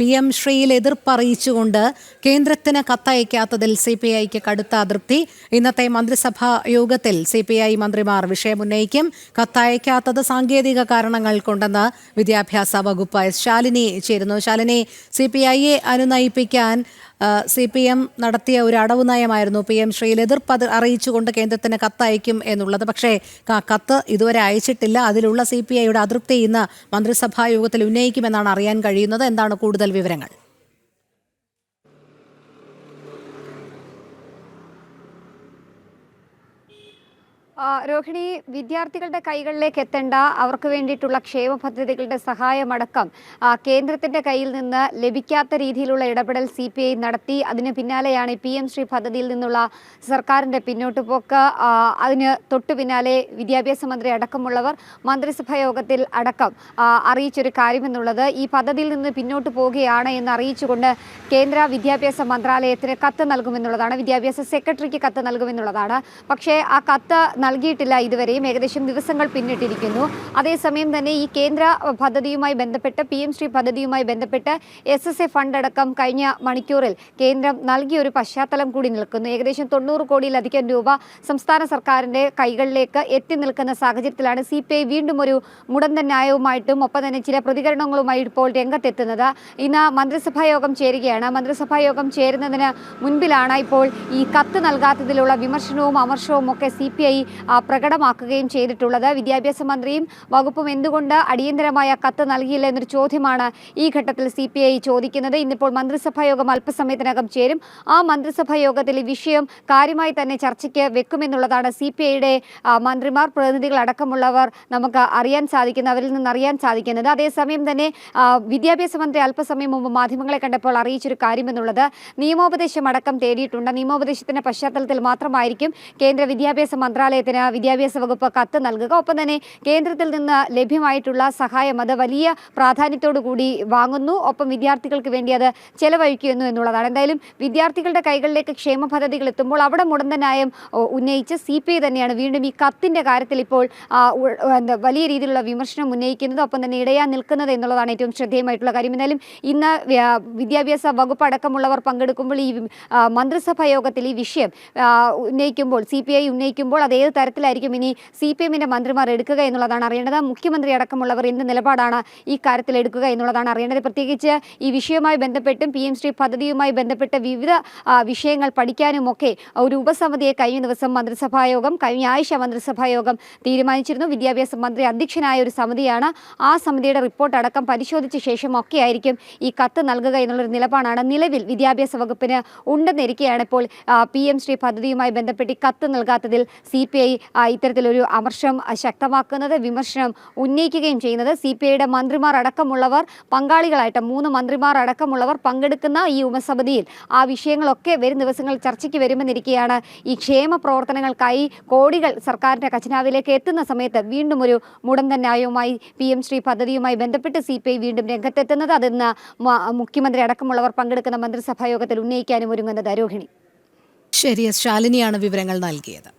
P M ശ്രീയിൽ എതിർപ്പറിയിച്ചുകൊണ്ട് കേന്ദ്രത്തിന് കത്തയക്കാത്തതിൽ C P ഐക്ക് കടുത്ത അതൃപ്തി. ഇന്നത്തെ മന്ത്രിസഭാ യോഗത്തിൽ സി പി ഐ മന്ത്രിമാർ വിഷയമുന്നയിക്കും കത്തയക്കാത്തത് സാങ്കേതിക കാരണങ്ങൾ കൊണ്ടെന്ന് വിദ്യാഭ്യാസ വകുപ്പ് ശാലിനി ചേരുന്നു. ശാലിനി സി പി ഐയെ അനുനയിപ്പിക്കാൻ സി പി എം നടത്തിയ ഒരു അടവ് നയമായിരുന്നു പി എം ശ്രീയിൽ എതിർപ്പ് അറിയിച്ചുകൊണ്ട് കേന്ദ്രത്തിന് കത്തയക്കും എന്നുള്ളത്. പക്ഷേ കത്ത് ഇതുവരെ അയച്ചിട്ടില്ല. അതിലുള്ള സി പി ഐയുടെ അതൃപ്തി ഇന്ന് മന്ത്രിസഭാ യോഗത്തിൽ ഉന്നയിക്കുമെന്നാണ് അറിയാൻ കഴിയുന്നത്. എന്താണ് കൂടുതൽ വിവരങ്ങൾ? രോഹിണി വിദ്യാർത്ഥികളുടെ കൈകളിലേക്ക് എത്തേണ്ട അവർക്ക് വേണ്ടിയിട്ടുള്ള ക്ഷേമ പദ്ധതികളുടെ സഹായമടക്കം കേന്ദ്രത്തിന്റെ കയ്യിൽ നിന്ന് ലഭിക്കാത്ത രീതിയിലുള്ള ഇടപെടൽ സി പി ഐ നടത്തി. അതിന് പിന്നാലെയാണ് പി എം ശ്രീ പദ്ധതിയിൽ നിന്നുള്ള സർക്കാരിന്റെ പിന്നോട്ട് പോക്ക്. അതിന് തൊട്ടു പിന്നാലെ വിദ്യാഭ്യാസ മന്ത്രി അടക്കമുള്ളവർ മന്ത്രിസഭാ യോഗത്തിൽ അടക്കം അറിയിച്ചൊരു കാര്യമെന്നുള്ളത് ഈ പദ്ധതിയിൽ നിന്ന് പിന്നോട്ട് പോവുകയാണ് എന്ന് അറിയിച്ചുകൊണ്ട് കേന്ദ്ര വിദ്യാഭ്യാസ മന്ത്രാലയത്തിന് കത്ത് നൽകുമെന്നുള്ളതാണ്. വിദ്യാഭ്യാസ സെക്രട്ടറിക്ക് കത്ത് നൽകുമെന്നുള്ളതാണ്. പക്ഷേ ആ കത്ത് നൽകിയിട്ടില്ല ഇതുവരെയും. ഏകദേശം ദിവസങ്ങൾ പിന്നിട്ടിരിക്കുന്നു. അതേസമയം തന്നെ ഈ കേന്ദ്ര പദ്ധതിയുമായി ബന്ധപ്പെട്ട് പി എം ശ്രീ പദ്ധതിയുമായി ബന്ധപ്പെട്ട് എസ് എസ് എ ഫണ്ട് അടക്കം കഴിഞ്ഞ മണിക്കൂറിൽ കേന്ദ്രം നൽകിയ ഒരു പശ്ചാത്തലം കൂടി നിൽക്കുന്നു. ഏകദേശം തൊണ്ണൂറ് കോടിയിലധികം രൂപ സംസ്ഥാന സർക്കാരിന്റെ കൈകളിലേക്ക് എത്തി നിൽക്കുന്ന സാഹചര്യത്തിലാണ് സി വീണ്ടും ഒരു മുടന്തൻ ന്യായവുമായിട്ടും ഒപ്പം തന്നെ ചില പ്രതികരണങ്ങളുമായി ഇപ്പോൾ രംഗത്തെത്തുന്നത്. ഇന്ന് മന്ത്രിസഭാ യോഗം ചേരുകയാണ്. മന്ത്രിസഭാ യോഗം ചേരുന്നതിന് മുൻപിലാണ് ഇപ്പോൾ ഈ കത്ത് നൽകാത്തതിലുള്ള വിമർശനവും അമർഷവും ഒക്കെ സി പി ഐ പ്രകടമാക്കുകയും ചെയ്തിട്ടുള്ളത്. വിദ്യാഭ്യാസ മന്ത്രിയും വകുപ്പും എന്തുകൊണ്ട് അടിയന്തരമായ കത്ത് നൽകിയില്ല എന്നൊരു ചോദ്യമാണ് ഈ ഘട്ടത്തിൽ സി പി ഐ ചോദിക്കുന്നത്. ഇന്നിപ്പോൾ മന്ത്രിസഭാ യോഗം അല്പസമയത്തിനകം ചേരും. ആ മന്ത്രിസഭാ യോഗത്തിൽ വിഷയം കാര്യമായി തന്നെ ചർച്ചയ്ക്ക് വെക്കുമെന്നുള്ളതാണ് സി പി ഐയുടെ മന്ത്രിമാർ പ്രതിനിധികൾ അടക്കമുള്ളവർ നമുക്ക് അറിയാൻ സാധിക്കുന്നത് അവരിൽ നിന്ന് അറിയാൻ സാധിക്കുന്നത്. അതേസമയം തന്നെ വിദ്യാഭ്യാസ മന്ത്രി അല്പസമയം മുമ്പ് മാധ്യമങ്ങളെ കണ്ടപ്പോൾ അറിയിച്ചൊരു കാര്യമെന്നുള്ളത് നിയമോപദേശം അടക്കം തേടിയിട്ടുണ്ട്. നിയമോപദേശത്തിന്റെ പശ്ചാത്തലത്തിൽ മാത്രമായിരിക്കും കേന്ദ്ര വിദ്യാഭ്യാസ മന്ത്രാലയത്തിന് വിദ്യാഭ്യാസ വകുപ്പ് കത്ത് നൽകുക. ഒപ്പം തന്നെ കേന്ദ്രത്തിൽ നിന്ന് ലഭ്യമായിട്ടുള്ള സഹായം അത് വലിയ പ്രാധാന്യത്തോടു കൂടി വാങ്ങുന്നു. ഒപ്പം വിദ്യാർത്ഥികൾക്ക് വേണ്ടി അത് ചെലവഴിക്കുന്നു എന്നുള്ളതാണ്. എന്തായാലും വിദ്യാർത്ഥികളുടെ കൈകളിലേക്ക് ക്ഷേമ പദ്ധതികൾ എത്തുമ്പോൾ അവിടെ മുടന്ത ന്യായം ഉന്നയിച്ച് സി തന്നെയാണ് വീണ്ടും ഈ കത്തിന്റെ കാര്യത്തിൽ ഇപ്പോൾ വലിയ രീതിയിലുള്ള വിമർശനം ഉന്നയിക്കുന്നത് ഒപ്പം തന്നെ ഇടയാൻ നിൽക്കുന്നത് എന്നുള്ളതാണ് ഏറ്റവും ശ്രദ്ധേയമായിട്ടുള്ള കാര്യം. എന്തായാലും ഇന്ന് വിദ്യാഭ്യാസ വകുപ്പ് അടക്കമുള്ളവർ പങ്കെടുക്കുമ്പോൾ ഈ മന്ത്രിസഭാ യോഗത്തിൽ ഈ വിഷയം ഉന്നയിക്കുമ്പോൾ സി പി ഐ ഉന്നയിക്കുമ്പോൾ അത് ഏത് തരത്തിലായിരിക്കും ഇനി സി പി എമ്മിന്റെ മന്ത്രിമാർ എടുക്കുക എന്നുള്ളതാണ് അറിയേണ്ടത്. മുഖ്യമന്ത്രി അടക്കമുള്ളവർ എന്ത് നിലപാടാണ് ഈ കാര്യത്തിൽ എടുക്കുക എന്നുള്ളതാണ് അറിയേണ്ടത്. പ്രത്യേകിച്ച് ഈ വിഷയവുമായി ബന്ധപ്പെട്ടും പി എം ശ്രീ പദ്ധതിയുമായി ബന്ധപ്പെട്ട വിവിധ വിഷയങ്ങൾ പഠിക്കാനുമൊക്കെ ഒരു ഉപസമിതിയെ കഴിഞ്ഞ ദിവസം മന്ത്രിസഭായോഗം കഴിഞ്ഞ ആഴ്ച മന്ത്രിസഭായോഗം തീരുമാനിച്ചിരുന്നു. വിദ്യാഭ്യാസ മന്ത്രി അധ്യക്ഷനായ ഒരു സമിതിയാണ്. ആ സമിതിയുടെ റിപ്പോർട്ട് അടക്കം പരിശോധിച്ച ശേഷം ഒക്കെയായിരിക്കും ഈ കത്ത് നൽകുക എന്നുള്ളൊരു നിലപാടാണ് നിലവിൽ വിദ്യാഭ്യാസ വകുപ്പിന് ഉണ്ടെന്നിരിക്കെയാണ് ഇപ്പോൾ പി എം ശ്രീ പദ്ധതിയുമായി ബന്ധപ്പെട്ട് കത്ത് നൽകാത്തതിൽ സി പി ഇത്തരത്തിലൊരു അമർഷം ശക്തമാക്കുന്നത് വിമർശനം ഉന്നയിക്കുകയും ചെയ്യുന്നത്. സി പി ഐയുടെ മന്ത്രിമാർ അടക്കമുള്ളവർ പങ്കാളികളായിട്ട് മൂന്ന് മന്ത്രിമാർ അടക്കമുള്ളവർ പങ്കെടുക്കുന്ന ഈ ഉപസമിതിയിൽ ആ വിഷയങ്ങളൊക്കെ വരും ദിവസങ്ങളിൽ ചർച്ചയ്ക്ക് വരുമെന്നിരിക്കെയാണ് ഈ ക്ഷേമ പ്രവർത്തനങ്ങൾക്കായി കോടികൾ സർക്കാരിന്റെ ഖജനാവിലേക്ക് എത്തുന്ന സമയത്ത് വീണ്ടും ഒരു മുടന്തൻ ന്യായവുമായി പി എം ശ്രീ പദ്ധതിയുമായി ബന്ധപ്പെട്ട് സി പി ഐ വീണ്ടും രംഗത്തെത്തുന്നത് അതിന്ന് മുഖ്യമന്ത്രി അടക്കമുള്ളവർ പങ്കെടുക്കുന്ന മന്ത്രിസഭാ യോഗത്തിൽ ഉന്നയിക്കാനും ഒരുങ്ങുന്നത് രോഹിണി. ശരി ശാലിനിയാണ് വിവരങ്ങൾ നൽകിയത്.